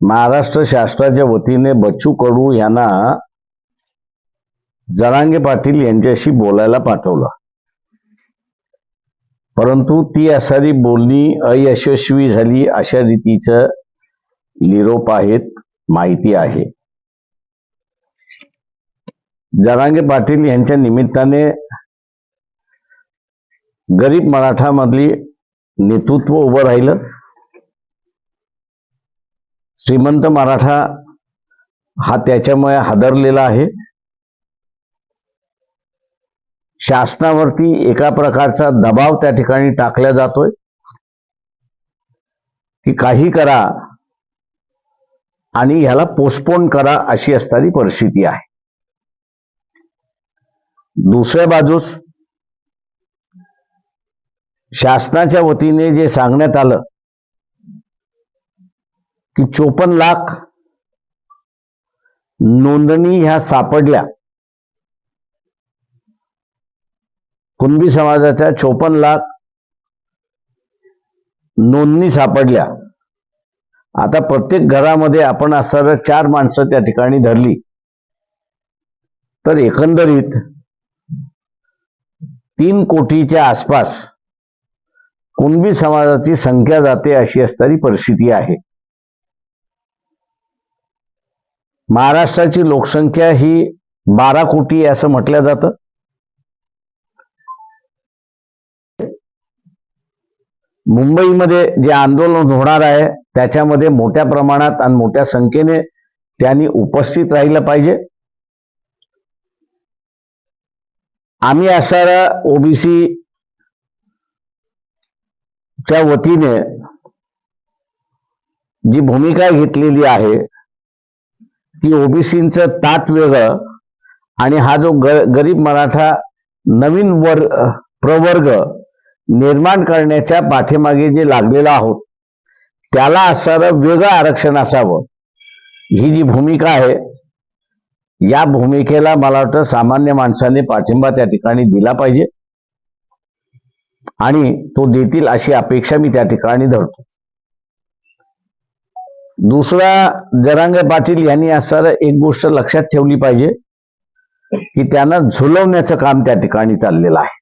महाराष्ट्र शासनाच्या वतीने बच्चू कडू यांना जरांगे पाटील यांच्याशी बोलायला पाठवलं. परंतु ती असणारी बोलणी अयशस्वी झाली अशा रीतीचं निरोप आहेत माहिती आहे. जरांगे पाटील यांच्या निमित्ताने गरीब मराठामधली नेतृत्व उभं राहिलं. श्रीमंत मराठा हा त्याच्यामुळे हादरलेला आहे. शासनावरती एका प्रकारचा दबाव त्या ठिकाणी टाकला जातोय. की काही करा आणि ह्याला पोस्टपोन करा अशी असणारी परिस्थिती आहे. दुसऱ्या बाजूस शासनाच्या वतीने जे सांगण्यात आलं की चोपन्न लाख नोंदणी ह्या सापडल्या. कुणबी समाजाच्या चोपन्न लाख नोंदणी सापडल्या. आता प्रत्येक घरामध्ये आपण असणाऱ्या चार माणसं त्या ठिकाणी धरली. तर एकंदरीत तीन कोटीच्या आसपास कुणबी समाजाची संख्या जाते अशी असणारी परिस्थिती आहे. महाराष्ट्राची लोकसंख्या ही बारा कोटी असं म्हटलं जातं. मुंबईमध्ये जे आंदोलन होणार आहे त्याच्यामध्ये मोठ्या प्रमाणात आणि मोठ्या संख्येने त्यांनी उपस्थित राहिलं पाहिजे. आम्ही असणारा ओबीसी च्या वतीने जी भूमिका घेतलेली आहे की ओबीसींचं ताट वेगळं आणि हा जो ग गरीब मराठा नवीन वर प्रवर्ग निर्माण करण्याच्या पाठीमागे जे लागलेला आहोत त्याला असणारं वेगळं आरक्षण असावं. ही जी भूमिका आहे या भूमिकेला मला वाटतं सामान्य माणसाने पाठिंबा त्या ठिकाणी दिला पाहिजे आणि तो देतील अशी अपेक्षा मी त्या ठिकाणी धरतो. दुसरा जरांगे पाटील यांनी असणारं एक गोष्ट लक्षात ठेवली पाहिजे की त्यांना झुलवण्याचं काम त्या ठिकाणी चाललेलं आहे.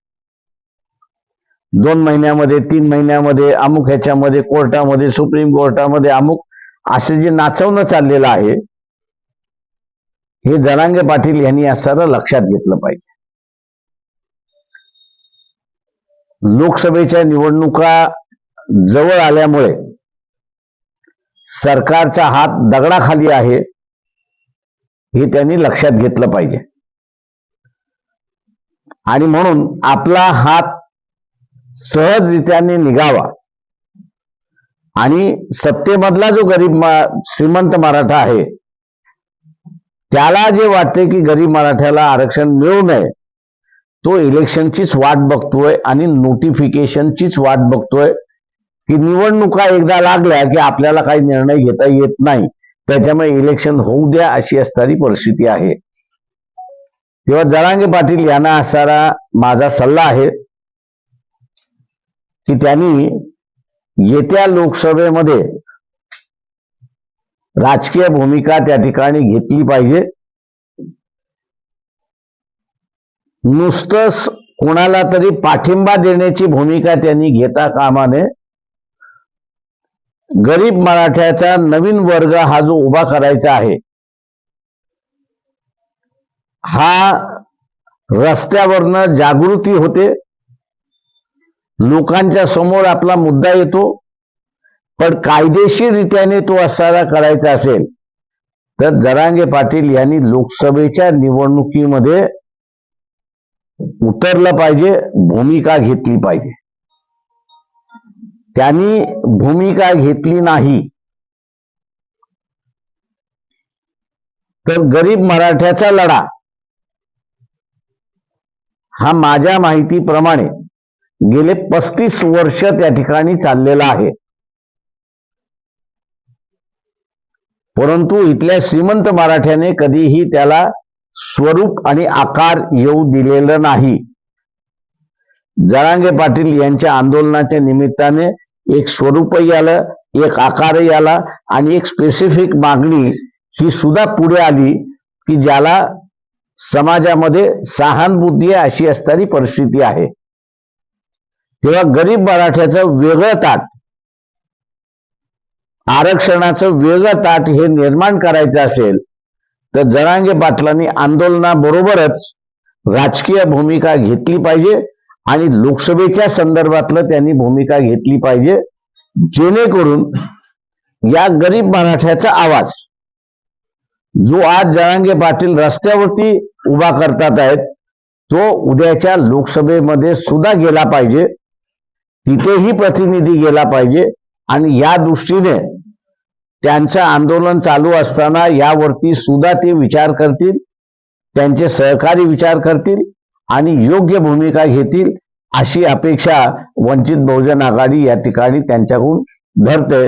दोन महिन्यामध्ये तीन महिन्यामध्ये अमुक ह्याच्यामध्ये कोर्टामध्ये सुप्रीम कोर्टामध्ये अमुक असे जे नाचवणं चाललेलं आहे हे जरांगे पाटील यांनी असणारं लक्षात घेतलं पाहिजे. लोकसभेच्या निवडणुका जवळ आल्यामुळे सरकारचा हात दगडाखाली आहे हे त्यांनी लक्षात घेतलं पाहिजे. आणि म्हणून आपला हात सहजरित्याने निघावा. आणि सत्तेमधला जो गरीब मा- श्रीमंत मराठा आहे त्याला जे वाटते की गरीब मराठ्याला आरक्षण मिळू नये तो इलेक्शनचीच वाट बघतोय आणि नोटिफिकेशनचीच वाट बघतोय. की निवडणुका एकदा लागल्या की आपल्याला काही निर्णय घेता येत नाही. त्याच्यामुळे इलेक्शन होऊ द्या अशी असणारी परिस्थिती आहे. तेव्हा जरांगे पाटील यांना असणारा माझा सल्ला आहे की त्यांनी येत्या लोकसभेमध्ये राजकीय भूमिका त्या ठिकाणी घेतली पाहिजे. नुसतंच कोणाला तरी पाठिंबा देण्याची भूमिका त्यांनी घेता कामाने गरीब मराठ्याचा नवीन वर्ग हा जो उभा करायचा आहे हा रस्त्यावरनं जागृती होते. लोकांच्या समोर आपला मुद्दा येतो पण कायदेशीररित्याने तो असायला करायचा असेल तर जरांगे पाटील यांनी लोकसभेच्या निवडणुकीमध्ये उतरलं पाहिजे भूमिका घेतली पाहिजे. त्यांनी भूमिका घेतली नाही. तर गरीब मराठ्याचा लढा. हा माझ्या माहितीप्रमाणे गेले पस्तीस वर्ष त्या ठिकाणी चाललेला आहे. परंतु इथल्या श्रीमंत मराठ्याने कधीही त्याला स्वरूप आणि आकार येऊ दिलेलं नाही. जरांगे पाटील यांच्या आंदोलनाच्या निमित्ताने एक स्वरूपही आलं एक आकारही आला आणि एक स्पेसिफिक मागणी ही सुद्धा पुढे आली की ज्याला समाजामध्ये सहानुभूती अशी असणारी परिस्थिती आहे. तेव्हा गरीब मराठ्याचं वेगळं ताट आरक्षणाचं वेगळं ताट हे निर्माण करायचं असेल तर जरांगे पाटलांनी आंदोलनाबरोबरच राजकीय भूमिका घेतली पाहिजे. आणि लोकसभेच्या संदर्भातलं त्यांनी भूमिका घेतली पाहिजे जेणेकरून या गरीब मराठ्याचा आवाज जो आज जरांगे पाटील रस्त्यावरती उभा करतात आहेत तो उद्याच्या लोकसभेमध्ये सुद्धा गेला पाहिजे तिथेही प्रतिनिधी गेला पाहिजे आणि या दृष्टीने त्यांचं आंदोलन चालू असताना यावरती सुद्धा ते विचार करतील त्यांचे सहकारी विचार करतील आणि योग्य भूमिका घेतील अशी अपेक्षा वंचित बहुजन आघाडी या ठिकाणी त्यांच्याकडून धरते.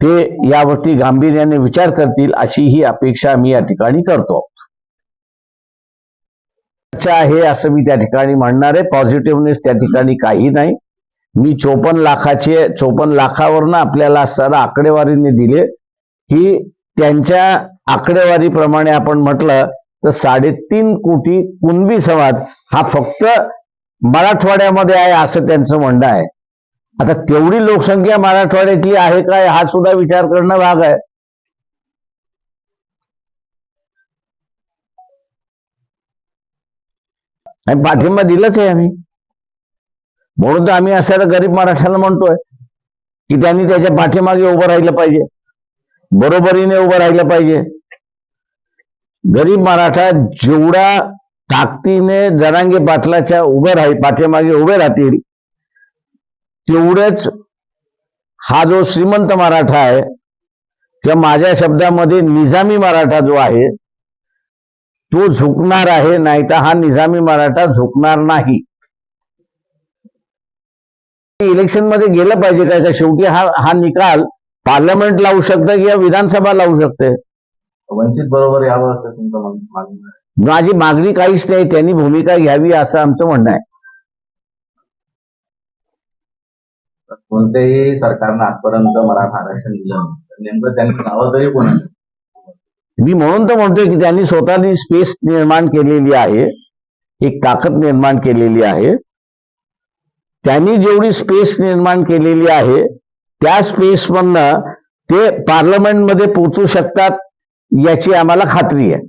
ते यावरती गांभीर्याने विचार करतील अशी ही अपेक्षा मी या ठिकाणी करतो. अच्छा आहे असं मी त्या ठिकाणी म्हणणार आहे. पॉझिटिव्हनेस त्या ठिकाणी काही नाही. मी चोपन्न लाखाचे चोपन्न लाखावरनं आपल्याला सर आकडेवारीने दिले. की त्यांच्या आकडेवारीप्रमाणे आपण म्हटलं तर साडेतीन कोटी कुणबी समाज हा फक्त मराठवाड्यामध्ये आहे असं त्यांचं म्हणणं आहे. आता तेवढी लोकसंख्या मराठवाड्यातली आहे काय हा सुद्धा विचार करणं भाग आहे. आणि पाठिंबा दिलाच आहे आम्ही. म्हणून तर आम्ही असायला गरीब मराठ्याला म्हणतोय की त्यांनी त्याच्या पाठीमागे उभं राहिलं पाहिजे. बरोबरीने उभं राहिलं पाहिजे. गरीब मराठा जेवढा ताकदीने जरांगे पाटलाच्या उभे राहील पाठीमागे उभे राहतील तेवढेच हा जो श्रीमंत मराठा आहे किंवा माझ्या शब्दामध्ये निजामी मराठा जो आहे तो झुकणार आहे नाही तर हा निजामी मराठा झुकणार नाही. इलेक्शनमध्ये गेलं पाहिजे काय का शेवटी हा हा निकाल पार्लमेंट लावू शकतं किंवा विधानसभा लावू शकते. वंचित बरोबर यावं असं तुमचं मागणं आहे. माझी मागणी काहीच नाही त्यांनी भूमिका घ्यावी असं आमचं म्हणणं आहे तर कोणत्याही सरकारनं आजपर्यंत मराठा आरक्षण दिलं नाही तर नेमकं त्यांनी नावं तरी कोण आहे? मी म्हणून तर म्हणतोय की त्यांनी स्वतःची स्पेस निर्माण केलेली आहे एक ताकद निर्माण केलेली आहे त्यांनी जेवढी स्पेस निर्माण केलेली आहे त्या स्पेस मधनं ते पार्लमेंटमध्ये पोचू शकतात याची आम्हाला खात्री आहे.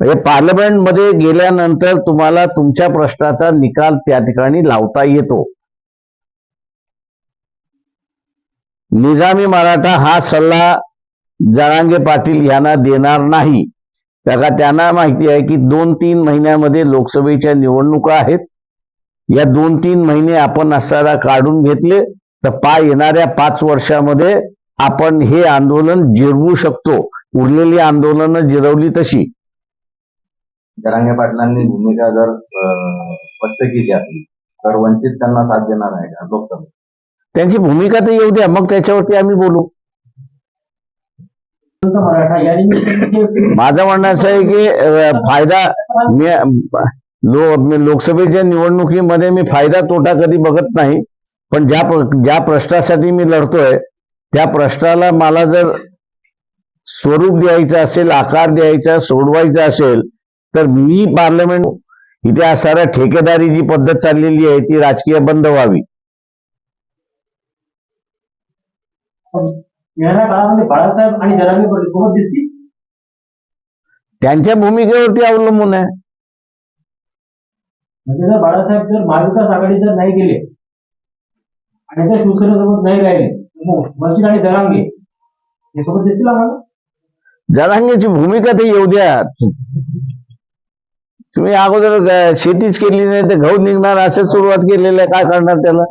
म्हणजे पार्लमेंटमध्ये गेल्यानंतर तुम्हाला तुमच्या प्रश्नाचा निकाल त्या ठिकाणी लावता येतो. निजामी मराठा हा सल्ला जरांगे पाटील यांना देणार नाही. का त्यांना माहिती आहे की दोन तीन महिन्यामध्ये लोकसभेच्या निवडणुका आहेत. या दोन तीन महिने आपण असताना काढून घेतले तर पा येणाऱ्या पाच वर्षामध्ये आपण हे आंदोलन जिरवू शकतो. उरलेली आंदोलनं जिरवली तशी. जरांगे पाटलांनी भूमिका जर स्पष्ट केली असली तर वंचित त्यांना साथ देणार आहे का? लोकसभेत. त्यांची भूमिका तर येऊ द्या मग त्याच्यावरती आम्ही बोलू. माझं म्हणणं असं आहे की फायदा मी लोकसभेच्या निवडणुकीमध्ये मी फायदा तोटा कधी बघत नाही पण ज्या ज्या प्रश्नासाठी मी लढतोय त्या प्रश्नाला मला जर स्वरूप द्यायचं असेल आकार द्यायचा सोडवायचा असेल तर मी पार्लमेंट इथे असणाऱ्या ठेकेदारी जी पद्धत चाललेली आहे ती राजकीय बंद व्हावी. बाळासाहेब आणि जरांगे पाटील सोबत दिसतील? त्यांच्या भूमिकेवरती अवलंबून आहे. म्हणजे जर बाळासाहेब जर महाविकास आघाडी जर नाही गेले आणि जर शिवसेनेसोबत नाही राहिले मग वंचित आणि जरांगे हे सोबत दिसतील आम्हाला? जनांगाची भूमिका ते येऊ द्या. तुम्ही अगोदर शेतीच केली नाही तर गहू निघणार असं सुरुवात केलेलं आहे. काय करणार त्याला?